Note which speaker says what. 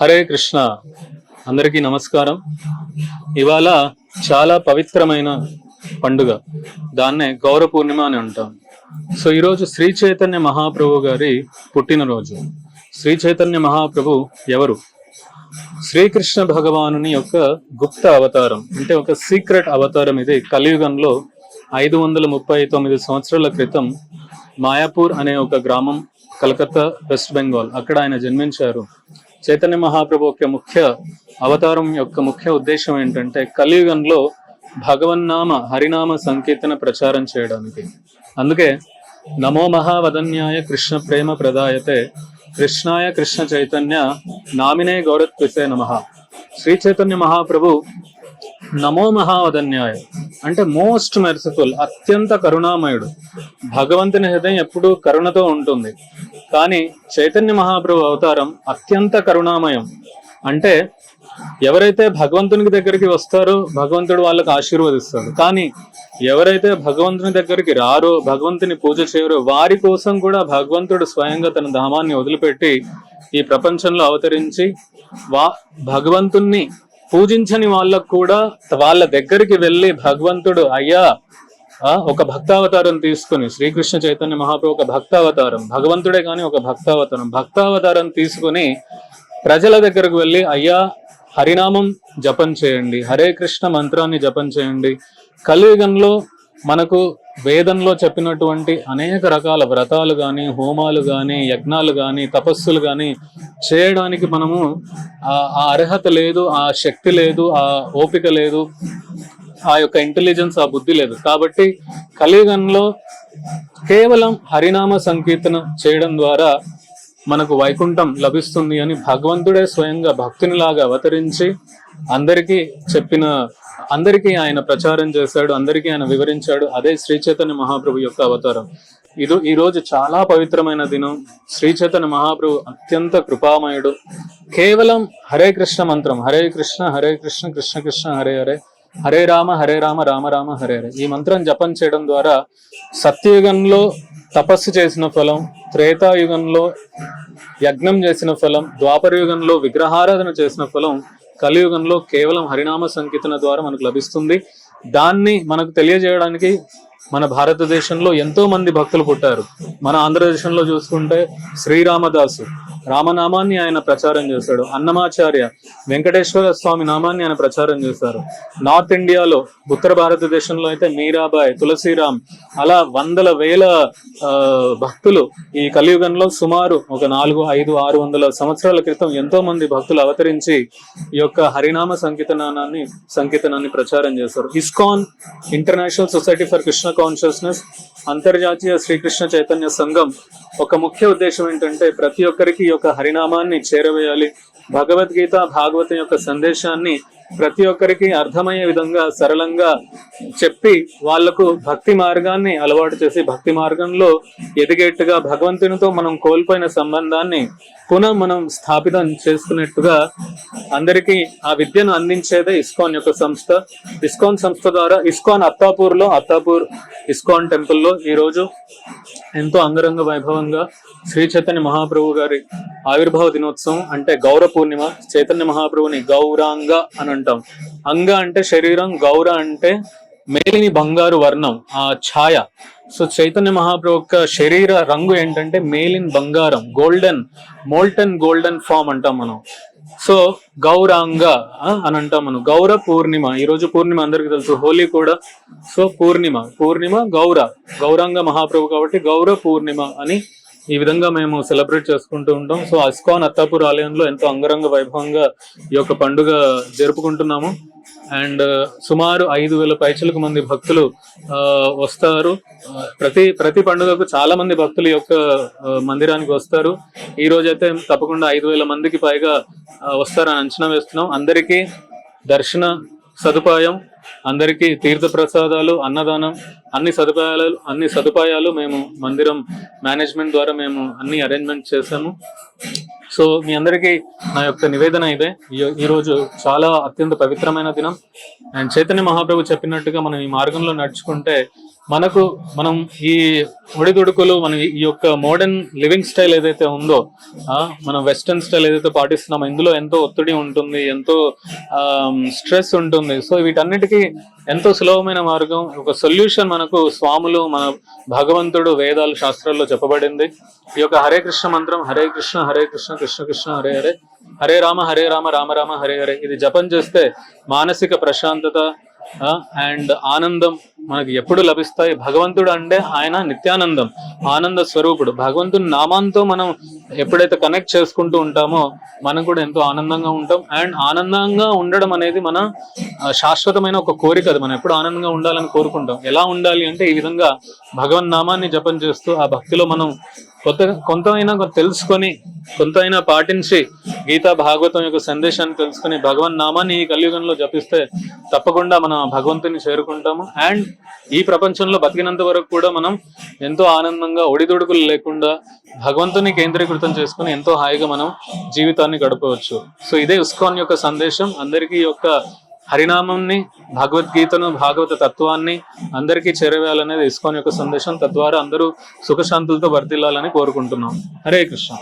Speaker 1: హరే కృష్ణ. అందరికీ నమస్కారం. ఇవాళ చాలా పవిత్రమైన పండుగ. దాన్నే గౌర పూర్ణిమ అని అంటాం. సో ఈరోజు శ్రీ చైతన్య మహాప్రభు గారి పుట్టినరోజు. శ్రీ చైతన్య మహాప్రభు ఎవరు? శ్రీకృష్ణ భగవానుని యొక్క గుప్త అవతారం అంటే ఒక సీక్రెట్ అవతారం ఇది. కలియుగంలో ఐదు వందల ముప్పై తొమ్మిది సంవత్సరాల క్రితం మాయాపూర్ అనే ఒక గ్రామం కలకత్తా వెస్ట్ బెంగాల్ అక్కడ ఆయన జన్మించారు. చైతన్య మహాప్రభు యొక్క ముఖ్య అవతారం యొక్క ముఖ్య ఉద్దేశం ఏంటంటే కలియుగంలో భగవన్నామ హరినామ సంకీర్తన ప్రచారం చేయడానికి. అందుకే నమో మహావదన్యాయ కృష్ణ ప్రేమ ప్రదాయతే కృష్ణాయ కృష్ణ చైతన్య నామినే గౌరత్వితే నమ. శ్రీ చైతన్య మహాప్రభు నమో మహావదన్యాయ అంటే మోస్ట్ మెర్సిఫుల్ అత్యంత కరుణామయుడు. భగవంతుని హృదయం ఎప్పుడూ కరుణతో ఉంటుంది. కానీ చైతన్య మహాప్రభు అవతారం అత్యంత కరుణామయం. అంటే ఎవరైతే భగవంతునికి దగ్గరికి వస్తారో భగవంతుడు వాళ్ళకి ఆశీర్వదిస్తాడు. కానీ ఎవరైతే భగవంతుని దగ్గరికి రారో భగవంతుని పూజ చేయరో వారి కోసం కూడా భగవంతుడు స్వయంగా తన ధామాన్ని వదిలిపెట్టి ఈ ప్రపంచంలో అవతరించి వా భగవంతుణ్ణి పూజించని వాళ్ళకు కూడా వాళ్ళ దగ్గరికి వెళ్ళి భగవంతుడు అయ్యా ఒక భక్తావతారం తీసుకుని శ్రీకృష్ణ చైతన్య మహాప్రభు ఒక భక్తావతారం భగవంతుడే కానీ ఒక భక్తావతారం భక్తావతారం తీసుకుని ప్రజల దగ్గరకు వెళ్ళి అయ్యా హరినామం జపం చేయండి హరే కృష్ణ మంత్రాన్ని జపం చేయండి. కలియుగంలో మనకు వేదంలో చెప్పినటువంటి అనేక రకాల వ్రతాలు కానీ హోమాలు కానీ యజ్ఞాలు కానీ తపస్సులు కానీ చేయడానికి మనము ఆ అర్హత లేదు ఆ శక్తి లేదు ఆ ఓపిక లేదు ఆ యొక్క ఇంటెలిజెన్స్ ఆ బుద్ధి లేదు. కాబట్టి కలియుగంలో కేవలం హరినామ సంకీర్తన చేయడం ద్వారా మనకు వైకుంఠం లభిస్తుంది అని భగవంతుడే స్వయంగా భక్తునిలాగా అవతరించి అందరికీ చెప్పిన అందరికీ ఆయన ప్రచారం చేశాడు అందరికీ ఆయన వివరించాడు. అదే శ్రీ చైతన్య మహాప్రభు యొక్క అవతారం. ఇది ఈ రోజు చాలా పవిత్రమైన దినం. శ్రీ చైతన్య మహాప్రభు అత్యంత కృపామయుడు. కేవలం హరే కృష్ణ మంత్రం హరే కృష్ణ హరే కృష్ణ కృష్ణ కృష్ణ హరే హరే హరే రామ హరే రామ రామ రామ హరే హరే. ఈ మంత్రం జపం చేయడం ద్వారా సత్యయుగంలో తపస్సు చేసిన ఫలం త్రేతాయుగంలో యజ్ఞం చేసిన ఫలం ద్వాపర యుగంలో విగ్రహారాధన చేసిన ఫలం కలియుగంలో కేవలం హరినామ సంకీర్తన ద్వారా మనకు లభిస్తుంది. దాన్ని మనకు తెలియజేయడానికి మన భారతదేశంలో ఎంతో మంది భక్తులు పుట్టారు. మన ఆంధ్రదేశంలో చూసుకుంటే శ్రీరామదాసు రామనామాన్ని ఆయన ప్రచారం చేశాడు. అన్నమాచార్య వెంకటేశ్వర స్వామి నామాన్ని ఆయన ప్రచారం చేశారు. నార్త్ ఇండియాలో ఉత్తర భారతదేశంలో అయితే మీరాబాయ్ తులసిరామ్ అలా వందల వేల భక్తులు ఈ కలియుగంలో సుమారు ఒక నాలుగు ఐదు ఆరు వందల సంవత్సరాల క్రితం ఎంతో మంది భక్తులు అవతరించి ఈ యొక్క హరినామ సంకీర్తనాన్ని సంకీర్తనాన్ని ప్రచారం చేశారు. ISKCON International Society for Krishna Consciousness అంతర్జాతీయ శ్రీకృష్ణ చైతన్య సంఘం ఒక ముఖ్య ఉద్దేశం ఏంటంటే ప్రతి ఒక్కరికి యొక్క హరినామాన్ని చేరవేయాలి. భగవద్గీత భాగవతం యొక్క సందేశాన్ని ప్రతి ఒక్కరికి అర్థమయ్యే విధంగా సరళంగా చెప్పి వాళ్ళకు భక్తి మార్గాన్ని అలవాటు చేసి భక్తి మార్గంలో ఎదిగేట్టుగా భగవంతునితో మనం కోల్పోయిన సంబంధాన్ని పునః మనం స్థాపితం చేసుకున్నట్టుగా అందరికీ ఆ విద్యను అందించేదే ఇస్కాన్ యొక్క సంస్థ. ఇస్కాన్ సంస్థ ద్వారా ఇస్కాన్ అత్తాపూర్లో అత్తాపూర్ ఇస్కాన్ టెంపుల్లో ఈ రోజు ఎంతో అంగరంగ వైభవంగా శ్రీ చైతన్య మహాప్రభు గారి ఆవిర్భావ దినోత్సవం అంటే గౌర పూర్ణిమ చైతన్య మహాప్రభుని గౌరాంగ అని అంటాం. అంగ అంటే శరీరం గౌర అంటే మేలిని బంగారు వర్ణం ఆ ఛాయ. సో చైతన్య మహాప్రభు యొక్క శరీర రంగు ఏంటంటే మేలిన్ బంగారం గోల్డెన్ మోల్టన్ గోల్డెన్ ఫామ్ అంటాం మనం. సో గౌరాంగ అని అంటాం మనం. గౌర పూర్ణిమ ఈ రోజు పూర్ణిమ అందరికీ తెలుసు హోలీ కూడా. సో పూర్ణిమ పూర్ణిమ గౌర గౌరాంగ మహాప్రభు కాబట్టి గౌర పూర్ణిమ అని ఈ విధంగా మేము సెలబ్రేట్ చేసుకుంటూ ఉంటాం. సో అస్కాన్ అత్తాపూర్ ఆలయంలో ఎంతో అంగరంగ వైభవంగా ఈ యొక్క పండుగ జరుపుకుంటున్నాము. అండ్ సుమారు ఐదు వేల పైచలకు మంది భక్తులు వస్తారు. ప్రతి ప్రతి పండుగకు చాలా మంది భక్తులు ఈ యొక్క మందిరానికి వస్తారు. ఈ రోజైతే తప్పకుండా ఐదు వేల మందికి పైగా వస్తారని అంచనా వేస్తున్నాం. అందరికీ దర్శన సదుపాయం అందరికీ తీర్థ ప్రసాదాలు అన్నదానం అన్ని సదుపాయాలు అన్ని సదుపాయాలు మేము మందిరం మేనేజ్మెంట్ ద్వారా మేము అన్ని అరేంజ్మెంట్ చేశాము. సో మీ అందరికీ నా యొక్క నివేదన ఇదే. ఈరోజు ఈ రోజు చాలా అత్యంత పవిత్రమైన దినం. అండ్ చైతన్య మహాప్రభు చెప్పినట్టుగా మనం ఈ మార్గంలో నడుచుకుంటే మనకు మనం ఈ ఒడిదుడుకులు మన ఈ యొక్క మోడర్న్ లివింగ్ స్టైల్ ఏదైతే ఉందో ఆ, మనం వెస్టర్న్ స్టైల్ ఏదైతే పాటిస్తున్నామో ఇందులో ఎంతో ఒత్తిడి ఉంటుంది ఎంతో స్ట్రెస్ ఉంటుంది. సో వీటన్నిటికీ ఎంతో సులభమైన మార్గం ఒక సొల్యూషన్ మనకు స్వాములు మన భగవంతుడు వేదాలు శాస్త్రాల్లో చెప్పబడింది. ఈ యొక్క హరే కృష్ణ మంత్రం హరే కృష్ణ హరే కృష్ణ కృష్ణ కృష్ణ హరే హరే. హరే రామ హరే రామ రామ రామ హరే హరే. ఇది జపం చేస్తే మానసిక ప్రశాంతత అండ్ ఆనందం మనకి ఎప్పుడు లభిస్తాయి? భగవంతుడు అంటే ఆయన నిత్యానందం ఆనంద స్వరూపుడు. భగవంతుని నామాంతో మనం ఎప్పుడైతే కనెక్ట్ చేసుకుంటూ ఉంటామో మనం కూడా ఎంతో ఆనందంగా ఉంటాం. అండ్ ఆనందంగా ఉండడం అనేది మన శాశ్వతమైన ఒక కోరిక అది. మనం ఎప్పుడు ఆనందంగా ఉండాలని కోరుకుంటాం. ఎలా ఉండాలి అంటే ఈ విధంగా భగవన్ నామాన్ని జపం చేస్తూ ఆ భక్తిలో మనం కొత్త కొంతైనా కొంత తెలుసుకొని కొంతైనా పాటించి గీతా భాగవతం యొక్క సందేశాన్ని తెలుసుకొని భగవన్ నామాన్ని ఈ కలియుగంలో జపిస్తే తప్పకుండా మనం భగవంతుని చేరుకుంటాము? అండ్ ఈ ప్రపంచంలో బతికినంత వరకు కూడా మనం ఎంతో ఆనందంగా ఒడిదుడుకులు లేకుండా భగవంతుని కేంద్రీకృతం చేసుకుని ఎంతో హాయిగా మనం జీవితాన్ని గడపవచ్చు. సో ఇదే ఉస్కాన్ యొక్క సందేశం. అందరికీ యొక్క హరినామంని భగవద్గీతను భాగవత తత్వాన్ని అందరికీ చేరవేయాలనేది ఇస్కాన్ యొక్క సందేశం. తద్వారా అందరూ సుఖశాంతులతో వర్ధిల్లాలని కోరుకుంటున్నాం. హరే కృష్ణ.